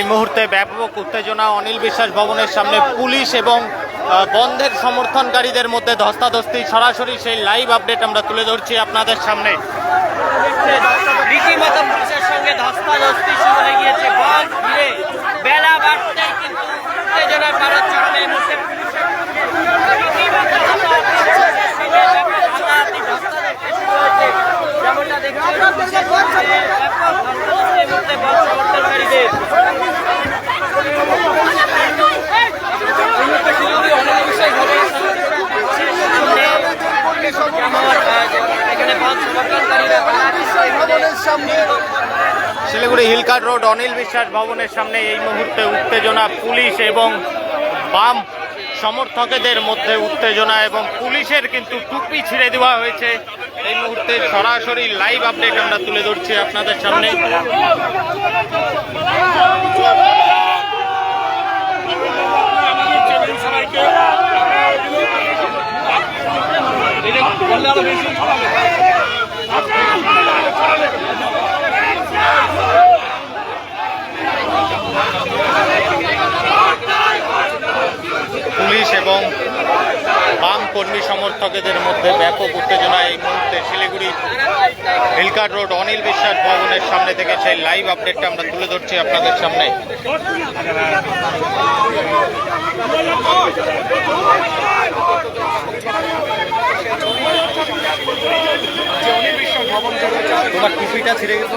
এই মুহূর্তে ব্যাপক উত্তেজনা অনিল বিশ্বাস ভবনের সামনে পুলিশ এবং বন্ধের সমর্থনকারীদের মধ্যে ধস্তাধস্তি। সরাসরি সেই লাইভ আপডেট আমরা তুলে ধরছি আপনাদের সামনে। সঙ্গে ধস্তাধস্তি শুরু হয়ে গিয়েছে। বেলা কিন্তু উত্তেজনার পারদ চড়ানো এই মুহূর্তে রীতিমতো পুলিশের সঙ্গে হাতাহাতি ধস্তাধস্তি শুরু হয়েছে। যেমনটা দেখছেন, পুলিশের সঙ্গে ব্যাপক ধস্তাধস্তি এই মুহূর্তে বল সমর্থনকারীদের Siliguri hill cart road, Anil Biswas ভবনের সামনে এই মুহূর্তে উত্তেজনা পুলিশ এবং বাম সমর্থকদের মধ্যে উত্তেজনা এবং পুলিশের কিন্তু টুপি ছিঁড়ে দেওয়া হয়েছে। এই মুহূর্তে সরাসরি লাইভ আপডেট আমরা তুলে ধরছি আপনাদের সামনে এবং বাম সমর্থকদের মধ্যে ব্যাপক উত্তেজনা এই মুহূর্তে শিলিগুড়ি হিলকাট রোড, অনিল বিশ্বাস ভবনের সামনে থেকে সেই লাইভ আপডেটটা আমরা তুলে ধরছি আপনাদের সামনে। তোমার টুপিটা ছিঁড়ে গেছে।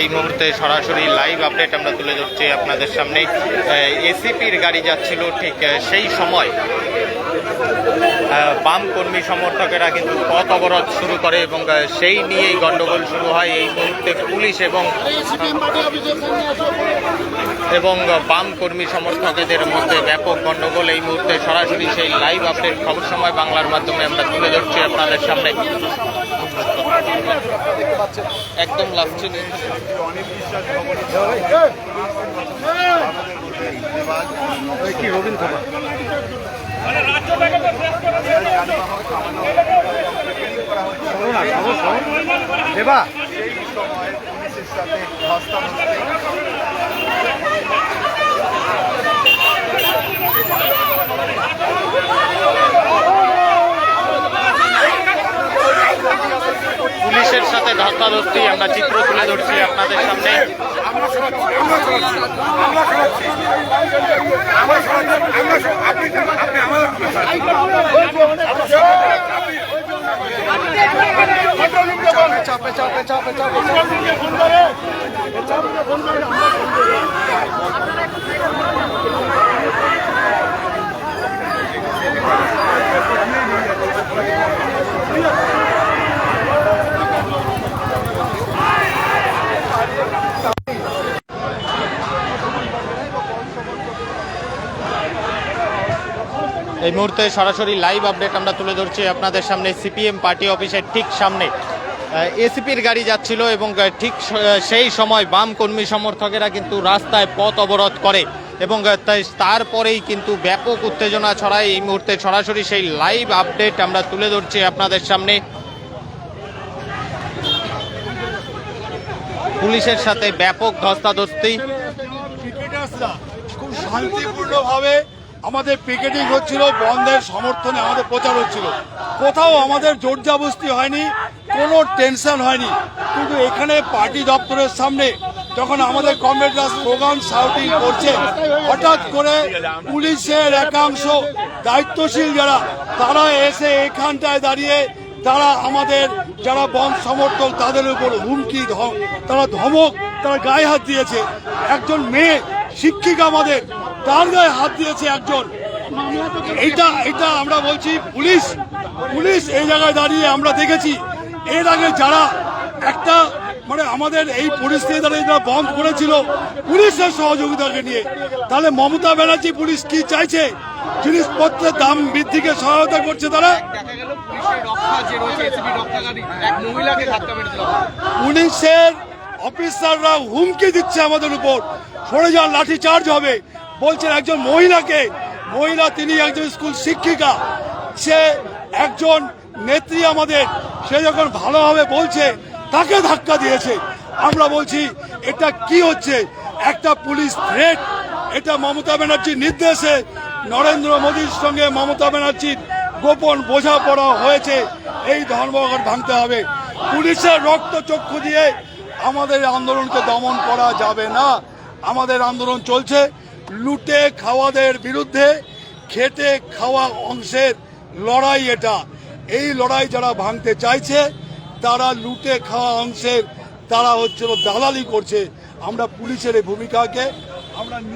এই মুহূর্তে সরাসরি লাইভ আপডেট আমরা তুলে ধরছি আপনাদের সামনে। এসিপির গাড়ি যাচ্ছিল ঠিক সেই সময় বাম কর্মী সমর্থকেরা কিন্তু পথ অবরোধ শুরু করে এবং সেই নিয়েই গন্ডগোল শুরু হয়। এই মুহূর্তে পুলিশ এবং এবং বাম কর্মী সমর্থকদের মধ্যে ব্যাপক গন্ডগোল। এই মুহূর্তে সরাসরি সেই লাইভ আপডেট খবর সময় বাংলার মাধ্যমে আমরা তুলে ধরছি আপনাদের সামনে। একদম লাস্টে কি, রবিন খবর শোনো না খবর শোনো দেবা। সেই সময় পুলিশের সাথে ধস্তাধস্তি পুলিশের সাথে ধস্তাধস্তি আমরা চিত্র তুলে ধরছি আপনাদের সামনে। চাপে চাপে এই মুহূর্তে সরাসরি লাইভ আপডেট আমরা তুলে ধরছি আপনাদের সামনে সিপিএম পার্টি অফিসের ঠিক সামনে। এসিপির গাড়ি যাচ্ছিল এবং ঠিক সেই সময় বাম কর্মী সমর্থকেরা কিন্তু রাস্তায় পথ অবরোধ করে এবং তারপরেই কিন্তু ব্যাপক উত্তেজনা ছড়ায়। এই মুহূর্তে সরাসরি সেই লাইভ আপডেট আমরা তুলে ধরছি আপনাদের সামনে। পুলিশের সাথে ব্যাপক ধস্তাধস্তি। খুব শান্তিপূর্ণভাবে আমাদের পিকেটিং হচ্ছিল, বন্ধের সমর্থনে আমাদের প্রচার হচ্ছিল। কোথাও আমাদের জোর জাবস্তি হয়নি, কোনো টেনশন হয়নি। কিন্তু এখানে পার্টি দপ্তরের সামনে যখন আমাদের কমরেডরা স্লোগান শাউটিং করছে, হঠাৎ করে পুলিশের একাংশ, দায়িত্বশীল যারা, তারা এসে এখানটায় দাঁড়িয়ে, তারা আমাদের যারা বন সমর্থক, তাদের উপর হুমকি তারা ধমক, তারা গায়ে হাত দিয়েছে। একজন মেয়ে শিক্ষিকা আমাদের তার গায়ে হাত দিয়েছে একজন। এইটা এটা আমরা বলছি পুলিশ। পুলিশ এই জায়গায় দাঁড়িয়ে আমরা দেখেছি। এর আগে যারা একটা মানে আমাদের এই পরিস্থিতি যারা বন্ধ করেছিল পুলিশের সহযোগিতাকে নিয়ে। তাহলে মমতা ব্যানার্জি পুলিশ কি চাইছে? জিনিসপত্রের দাম বৃদ্ধিকে সহায়তা করছে তারা? পুলিশের অফিসাররা হুমকি দিচ্ছে আমাদের উপর। সরে যান, লাঠি চার্জ হবে। বলছেন একজন মহিলাকে, মহিলা তিনি একজন স্কুল শিক্ষিকা। সে একজন নেত্রী আমাদের, সে যখন ভালোভাবে বলছে, তাকে ধাক্কা দিয়েছে। আমরা বলছি, এটা কি হচ্ছে? একটা পুলিশ থ্রেট এটা মমতা ব্যানার্জির নির্দেশে নরেন্দ্র মোদীর সঙ্গে মমতা ব্যানার্জির গোপন বোঝাপড়া হয়েছে। এই ধর্মঘট ভাঙতে হবে। পুলিশের রক্ত চক্ষু দিয়ে আমাদের আন্দোলনকে দমন করা যাবে না। আমাদের আন্দোলন চলছে। লুটে খাওয়াদের বিরুদ্ধে, খেটে খাওয়া অংশের লড়াই এটা। এই লড়াই যারা ভাঙতে চাইছে, তারা লুটে খাওয়া অংশের, তারা হচ্ছিল দালালি করছে। আমরা পুলিশের এই ভূমিকাকে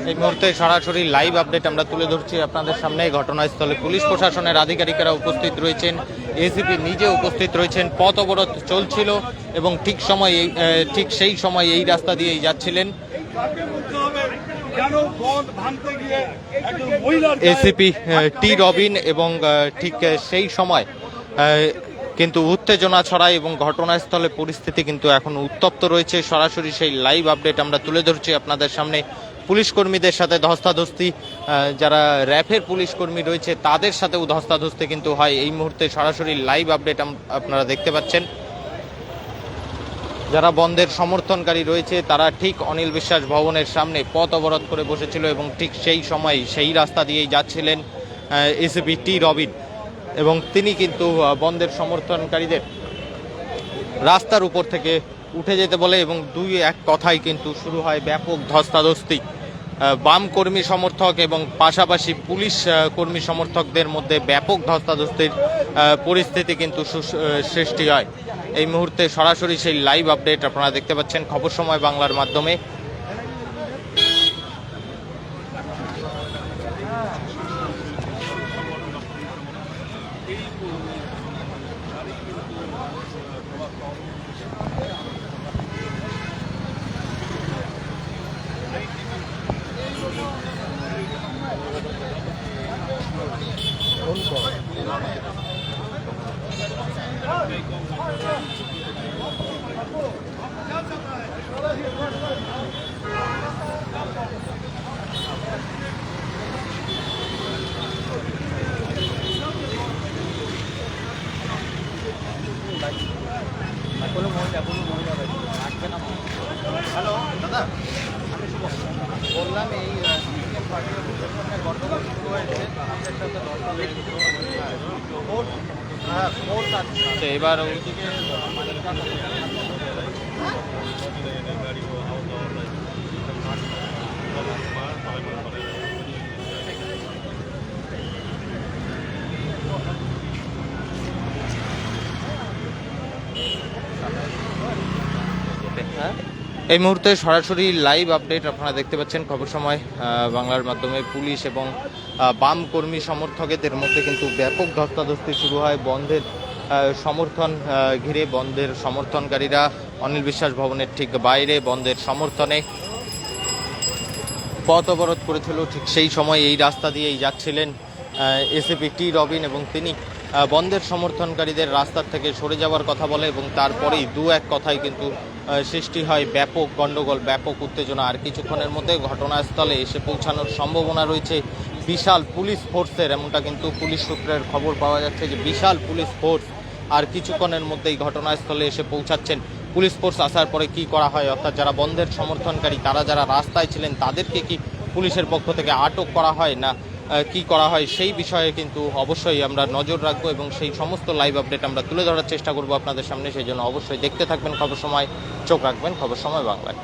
এই মুহূর্তে সরাসরি লাইভ আপডেট আমরা তুলে ধরছি আপনাদের সামনে। ঘটনাস্থলে পুলিশ প্রশাসনের আধিকারিকেরা উপস্থিত রয়েছেন। এসিপি নিজে উপস্থিত রয়েছেন। পথ অবরোধ চলছিল এবং ঠিক সময় এই- ঠিক সেই সময় এই রাস্তা দিয়েই যাচ্ছিলেন। এসিপি টি রবিন এবং ঠিক সেই সময় কিন্তু উত্তেজনা ছড়ায় এবং ঘটনাস্থলে পরিস্থিতি কিন্তু এখন উত্তপ্ত রয়েছে। সরাসরি সেই লাইভ আপডেট আমরা তুলে ধরছি আপনাদের সামনে। পুলিশ কর্মীদের সাথে ধস্তাধস্তি যারা র্যাফের পুলিশ কর্মী রয়েছে, তাদের সাথেও ধস্তাধস্তি কিন্তু হয়। এই মুহূর্তে সরাসরি লাইভ আপডেট আপনারা দেখতে পাচ্ছেন। যারা বন্ধের সমর্থনকারী রয়েছে, তারা ঠিক অনিল বিশ্বাস ভবনের সামনে পথ অবরোধ করে বসেছিল এবং ঠিক সেই সময় সেই রাস্তা দিয়েই যাচ্ছিলেন এসিপি টি রবিন এবং তিনি কিন্তু বন্ধের সমর্থনকারীদের রাস্তার উপর থেকে উঠে যেতে বলে এবং দুই এক কথাই কিন্তু শুরু হয় ব্যাপক ধস্তাধস্তি। বাম কর্মী সমর্থক এবং পাশাপাশি পুলিশ কর্মী সমর্থকদের মধ্যে ব্যাপক ধস্তাধস্তির পরিস্থিতি কিন্তু সৃষ্টি হয়। এই মুহূর্তে সরাসরি সেই লাইভ আপডেট আপনারা দেখতে পাচ্ছেন খবর সময় বাংলার মাধ্যমে হ্যালো দাদা আমি শুভ বললাম এই সিপিএম পার্টি অফিসের গন্ডগোল শুরু হয়েছে আমাদের সাথে দশটা হ্যাঁ ফোর্স আছে এবার এই মুহূর্তে সরাসরি লাইভ আপডেট আপনারা দেখতে পাচ্ছেন। খবর সময় বাংলার মাধ্যমে পুলিশ এবং বাম কর্মী সমর্থকদের মধ্যে কিন্তু ব্যাপক ধস্তাধস্তি শুরু হয়। বন্ধের সমর্থন ঘিরে বন্ধের সমর্থনকারীরা অনিল বিশ্বাস ভবনের ঠিক বাইরে বন্ধের সমর্থনে পথ অবরোধ করেছিল। ঠিক সেই সময় এই রাস্তা দিয়েই যাচ্ছিলেন এসিপি টি রবিন এবং তিনি বন্ধের সমর্থনকারীদের রাস্তার থেকে সরে যাওয়ার কথা বলে এবং তারপরেই দু এক কথাই কিন্তু সৃষ্টি হয় ব্যাপক গণ্ডগোল, ব্যাপক উত্তেজনা। আর কিছুক্ষণের মধ্যে ঘটনাস্থলে এসে পৌঁছানোর সম্ভাবনা রয়েছে। বিশাল পুলিশ ফোর্সের, এমনটা কিন্তু পুলিশ সূত্রের খবর পাওয়া যাচ্ছে যে বিশাল পুলিশ ফোর্স আর কিছুক্ষণের মধ্যেই ঘটনাস্থলে এসে পৌঁছাচ্ছেন। পুলিশ ফোর্স আসার পরে কি করা হয়? অর্থাৎ যারা বন্ধের সমর্থনকারী, তারা যারা রাস্তায় ছিলেন, তাদেরকে কি পুলিশের পক্ষ থেকে আটক করা হয় না কি করা হয় সেই বিষয়ে কিন্তু অবশ্যই আমরা নজর রাখব এবং সেই সমস্ত লাইভ আপডেট আমরা তুলে ধরার চেষ্টা করব আপনাদের সামনে। সেই জন্য অবশ্যই দেখতে থাকবেন খবর সময়, চোখ রাখবেন খবর সময় বাংলায়।